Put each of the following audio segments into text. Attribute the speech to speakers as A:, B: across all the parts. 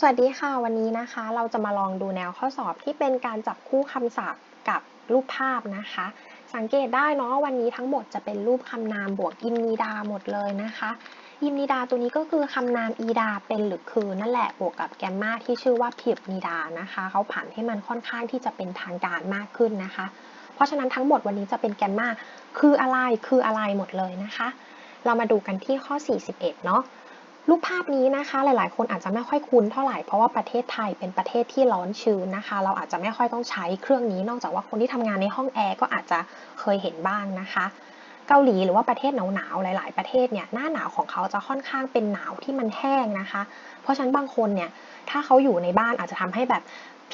A: สวัสดีค่ะ วันนี้นะคะ เราจะมาลองดูแนวข้อสอบที่เป็นการจับคู่คำศัพท์กับรูปภาพนะคะ สังเกตได้เนาะวันนี้ทั้งหมดจะเป็นรูปคำนามบวกอิมนีดาหมดเลยนะคะอิมนีดาตัวนี้ก็คือคำนามอีดาเป็นหรือคือนั่นแหละบวกกับแกมมาที่ชื่อว่าพิบนีดานะคะเขาผันให้มันค่อนข้างที่จะเป็นทางการมากขึ้นนะคะ เพราะฉะนั้นทั้งหมดวันนี้จะเป็นแกมมาคืออะไรคืออะไรหมดเลยนะคะ เรามาดูกันที่ข้อ 41 เนาะ รูปภาพนี้นะคะหลายๆ คนอาจจะไม่ค่อยคุ้นเท่าไหร่เพราะว่าประเทศไทยเป็นประเทศที่ร้อนชื้นนะคะ เราอาจจะไม่ค่อยต้องใช้เครื่องนี้ นอกจากว่าคนที่ทำงานในห้องแอร์ก็อาจจะเคยเห็นบ้างนะคะ เกาหลีหรือว่าประเทศหนาวๆหลาย ๆ ประเทศเนี่ยหน้าหนาวของเขาจะค่อนข้างเป็นหนาวที่มันแห้งนะคะ เพราะฉะนั้นบางคนเนี่ยถ้าเขาอยู่ในบ้านอาจจะทำให้แบบ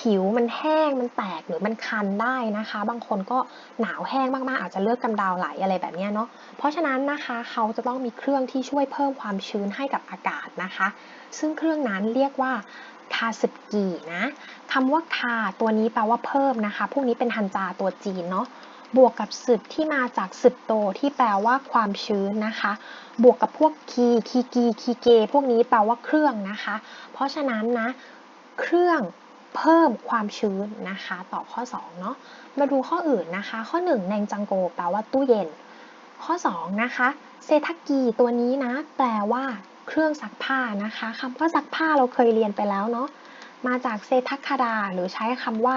A: ผิวมันแห้งมันแตกหรือมันคันได้นะคะ บางคนก็หนาวแห้งมากๆ อาจจะเลือดกำดาวไหลอะไรแบบนี้เนาะเพราะฉะนั้นนะคะเขาจะต้องมีเครื่องที่ช่วยเพิ่มความชื้นให้กับอากาศนะคะ ซึ่งเครื่องนั้นเรียกว่าคาสึกีนะคำว่าคาตัวนี้แปลว่าเพิ่มนะคะ พวกนี้เป็นฮันจาตัวจีนเนาะบวกกับสึบที่มาจากสึบโตที่แปลว่าความชื้นนะคะ บวกกับพวกคีคีกีคีเก พวกนี้แปลว่าเครื่องนะคะ เพราะฉะนั้นนะ เครื่อง เพิ่มความชื้นนะคะตอบข้อ2เนาะมาดูข้ออื่นนะคะ ข้อ 1 แนงจังโกแปลว่าตู้เย็น ข้อ 2 นะคะ เซทักกีตัวนี้นะ แปลว่าเครื่องซักผ้านะคะคำว่าซักผ้าเราเคยเรียนไปแล้วเนาะมาจากเซทักคาดา หรือใช้คำว่า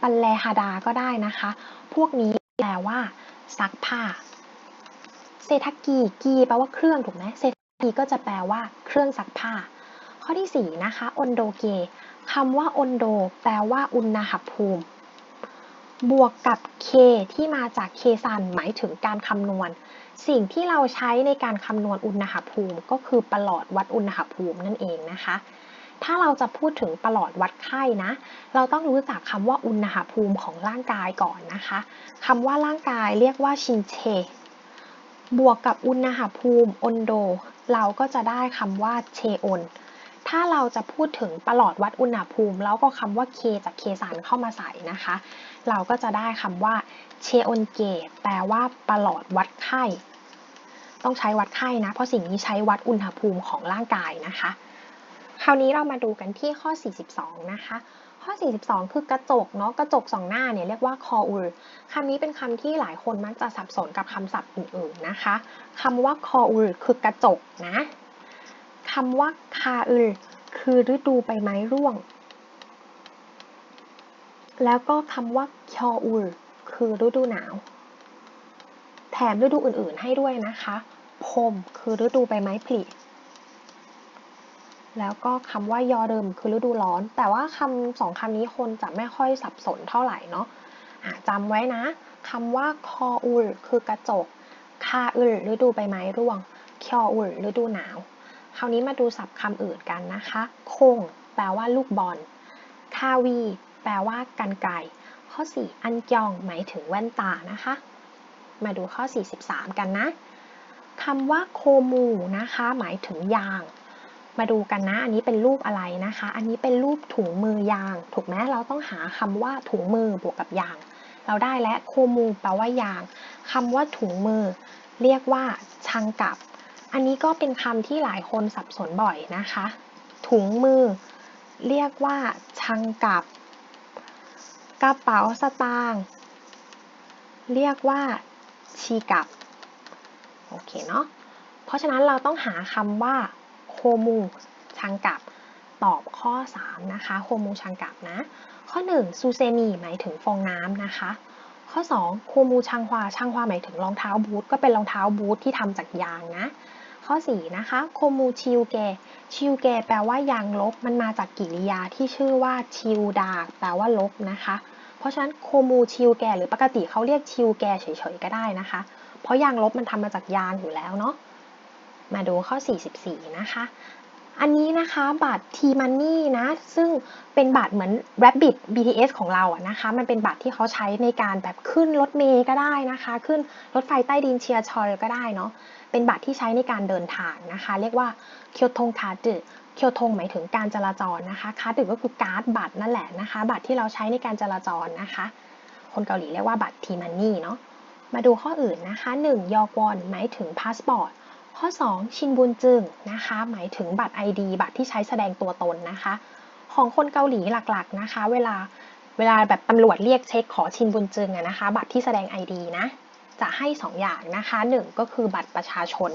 A: ปันแลฮาดาก็ได้นะคะ พวกนี้แปลว่าซักผ้า เซทักกีกีแปลว่าเครื่องถูกไหมเซทักกีก็จะแปลว่าเครื่องซักผ้า ข้อที่ 4 นะคะอนโดเก คำว่าอนโด แปลว่าอุณหภูมิ บวกกับ K ที่มาจากเคซันหมายถึงการคำนวณ สิ่งที่เราใช้ในการคำนวณอุณหภูมิ ก็คือประหลอดวัดอุณหภูมินั่นเองนะคะ ถ้าเราจะพูดถึงประหลอดวัดไข้นะ เราต้องรู้จักคำว่าอุณหภูมิของร่างกายก่อนนะคะคำว่าร่างกายเรียกว่าชินเชบวกกับอุณหภูมิอนโด เราก็จะได้คำว่าเชอน ถ้าเราจะพูดถึงประหลอดวัดอุณหภูมิ แล้วก็คำว่า K จากเคสันเข้ามาใส่นะคะ เราก็จะได้คำว่าเชอนเกแปลว่าประหลอดวัดไข้ ต้องใช้วัดไข้นะ เพราะสิ่งนี้ใช้วัดอุณหภูมิของร่างกายนะคะ คราวนี้เรามาดูกันที่ข้อ 42 นะคะข้อ 42 คือกระจกเนาะ กระจกสองหน้าเนี่ยเรียกว่าคออุลคำนี้เป็นคำที่หลายคนมักจะสับสนกับคำศัพท์อื่นๆนะคะ คำว่าคออุลคือกระจกนะ คำว่าคาอุลคือฤดูใบไม้ร่วง แล้วก็คำว่าคออุลคือฤดูหนาว แถมฤดูอื่นๆให้ด้วยนะคะพมคือฤดูใบไม้ผลิแล้วก็คำว่ายอเดิมคือฤดูร้อน แต่ว่าคำสองคำนี้คนจะไม่ค่อยสับสนเท่าไหร่เนาะะจำไว้นะคำว่าคออุลคือกระจก คาอุลฤดูใบไม้ร่วงคออุลฤดูหนาว คราวนี้มาดูศัพท์คำอื่นกันนะคะคงแปลว่าลูกบอล คาวี แปลว่ากันไกรข้อ 4 อันยอง หมายถึงแว่นตานะคะ มาดูข้อ 43 กันนะคำว่าโคมูนะคะ หมายถึงยาง มาดูกันนะ อันนี้เป็นรูปอะไรนะคะ อันนี้เป็นรูปถุงมือยาง ถูกไหมเราต้องหาคำว่าถุงมือบวกกับยาง เราได้และโคมูแปลว่ายางคำว่าถุงมือ เรียกว่าชังกับ อันนี้ก็เป็นคำที่หลายคนสับสนบ่อยนะคะ ถุงมือเรียกว่าชังกับกระเป๋าสตางค์เรียกว่าชีกับโอเคเนาะเพราะฉะนั้นเราต้องหาคำว่าโคมูชังกับตอบข้อ 3 นะคะโคมูชังกับนะ ข้อ 1 ซูเซมีหมายถึงฟองน้ำนะคะ ข้อ 2 โคมูชังฮวาชังฮวาหมายถึงรองเท้าบูทก็เป็นรองเท้าบูทที่ทำจากยางนะ ข้อ 4 นะคะโคมูชิวเกชิวเกแปลว่ายางลบ มันมาจากกิริยาที่ชื่อว่าชิวดาแปลว่าลบนะคะ เพราะฉะนั้นโคมูชิวแกหรือปกติเขาเรียกชิวแกเฉยๆก็ได้นะคะ เพราะยางลบมันทำมาจากยางอยู่แล้วเนาะมาดูข้อ 44 นะคะ อันนี้นะคะบัตร T-Money นะซึ่งเป็นบัตรเหมือน Rabbit BTS ของเราอะนะคะ มันเป็นบัตรที่เขาใช้ในการแบบขึ้นรถเมย์ก็ได้นะคะ ขึ้นรถไฟใต้ดินเชียร์ชอยก็ได้เนาะเป็นบัตรที่ใช้ในการเดินทางนะคะ เรียกว่าเคียวทงคาร์ดเคียวทงหมายถึงการจราจรนะคะคาร์ดก็คือการ์ดบัตรนั่นแหละนะคะ บัตรที่เราใช้ในการจราจรนะคะ คนเกาหลีเรียกว่าบัตร T-Money เนาะมาดูข้ออื่นนะคะ 1. ยอกวอนหมายถึงพาสปอร์ต ข้อข้อ 2 ชินบุญจึงนะคะ หมายถึงบัตร ID บัตรที่ใช้แสดงตัวตนนะคะ ของคนเกาหลีหลักๆนะคะ เวลาเวลาแบบตำรวจเรียกเช็คขอชินบุญจึงนะคะ บัตรที่แสดง ID นะจะให้ 2 อย่างนะคะหนึ่งก็คือบัตรประชาชน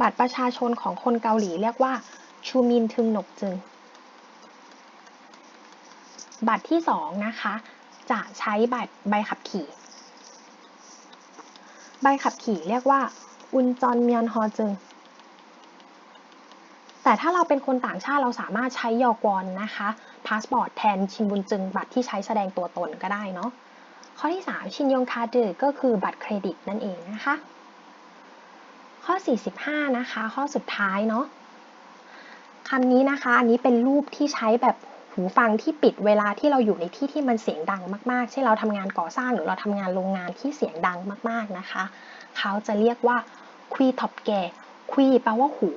A: บัตรประชาชนของคนเกาหลีเรียกว่าชูมินทึงหนกจึง บัตรที่ 2 นะคะ จะใช้บัตรใบขับขี่ ใบขับขี่เรียกว่า อุนจอนเมียนฮอจึง แต่ถ้าเราเป็นคนต่างชาติเราสามารถใช้ยอกวอนนะคะพาสปอร์ตแทนชินบุญจึงบัตรที่ใช้แสดงตัวตนก็ได้เนาะข้อที่ 3 ชินยงคาดือก็คือบัตรเครดิตนั่นเองนะคะ ข้อ 45 นะคะ ข้อสุดท้ายเนาะคำนี้นะคะ อันนี้เป็นรูปที่ใช้แบบหูฟังที่ปิดเวลาที่เราอยู่ในที่ที่มันเสียงดังมากๆ เช่นเราทำงานก่อสร้างหรือเราทำงานโรงงานที่เสียงดังมากๆนะคะ เขาจะเรียกว่า คุยท็อปแก่คุยแปลว่าหู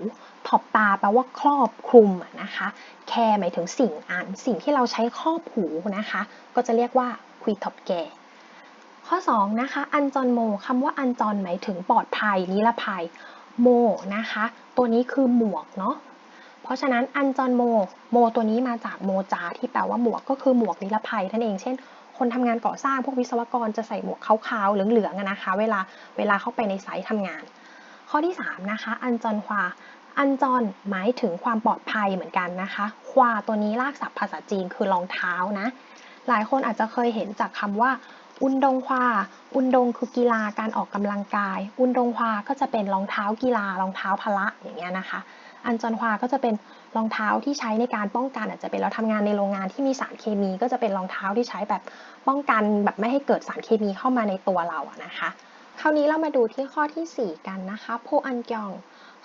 A: ท็อปตาแปลว่าครอบคลุมนะคะแคร์หมายถึงสิ่งอ่านสิ่งที่เราใช้ครอบหูนะคะ ก็จะเรียกว่าคุยท็อปแก่ข้อ2นะคะอันจอนโมคำว่าอันจอนหมายถึงปลอดภัยนิรภัยโมนะคะ ตัวนี้คือหมวกเนาะเพราะฉะนั้นอันจอนโมโมตัวนี้มาจากโมจาที่แปลว่าหมวกก็คือหมวกนิรภัยนั่นเองเช่น คนทำงานก่อสร้างพวกวิศวกรจะใส่หมวกขาวๆเหลืองๆนะคะ เวลาเวลาเข้าไปในไซต์ทำงาน ข้อที่ 3 นะคะ อันจอนควาอันจอนหมายถึงความปลอดภัยเหมือนกันนะคะ ควาตัวนี้ลากศัพท์ภาษาจีนคือรองเท้านะ หลายคนอาจจะเคยเห็นจากคำว่า อุนดงควาอุนดงคือกีฬาการออกกำลังกาย อุนดงควาก็จะเป็นรองเท้ากีฬารองเท้าพละอย่างเงี้ยนะคะ อันจอนควาก็จะเป็นรองเท้าที่ใช้ในการป้องกันอาจจะเป็นเราทำงานในโรงงานที่มีสารเคมี ก็จะเป็นรองเท้าที่ใช้แบบป้องกันแบบไม่ให้เกิดสารเคมีเข้ามาในตัวเราอะนะคะ คราวนี้เรามาดูที่ข้อที่ 4 กันนะคะโพอันยอง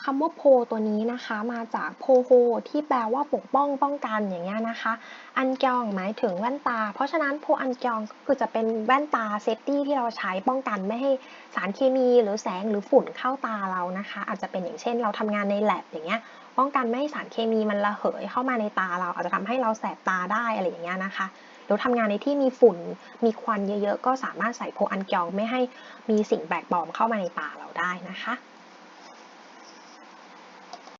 A: คำว่าโพตัวนี้นะคะมาจากโพโฮที่แปลว่าปกป้องป้องกันอย่างเงี้ยนะคะ อันกยองหมายถึงแว่นตา เพราะฉะนั้นโพอันกยองก็คือจะเป็นแว่นตาเซฟตี้ที่เราใช้ป้องกันไม่ให้สารเคมีหรือแสงหรือฝุ่นเข้าตาเรานะคะ อาจจะเป็นอย่างเช่น เราทำงานในแ a บอย่างเงี้ยป้องกันไม่ให้สารเคมีมันระเหยเข้ามาในตาเราอาจจะทำให้เราแสบตาได้อะไรอย่างเงี้ยนะคะหรือทำงานในที่มีฝุ่นมีควันเยอะๆ ก็สามารถใส่โพอันกยองไม่ให้มีสิ่งแปลกปลอมเข้ามาในตาเราได้นะคะ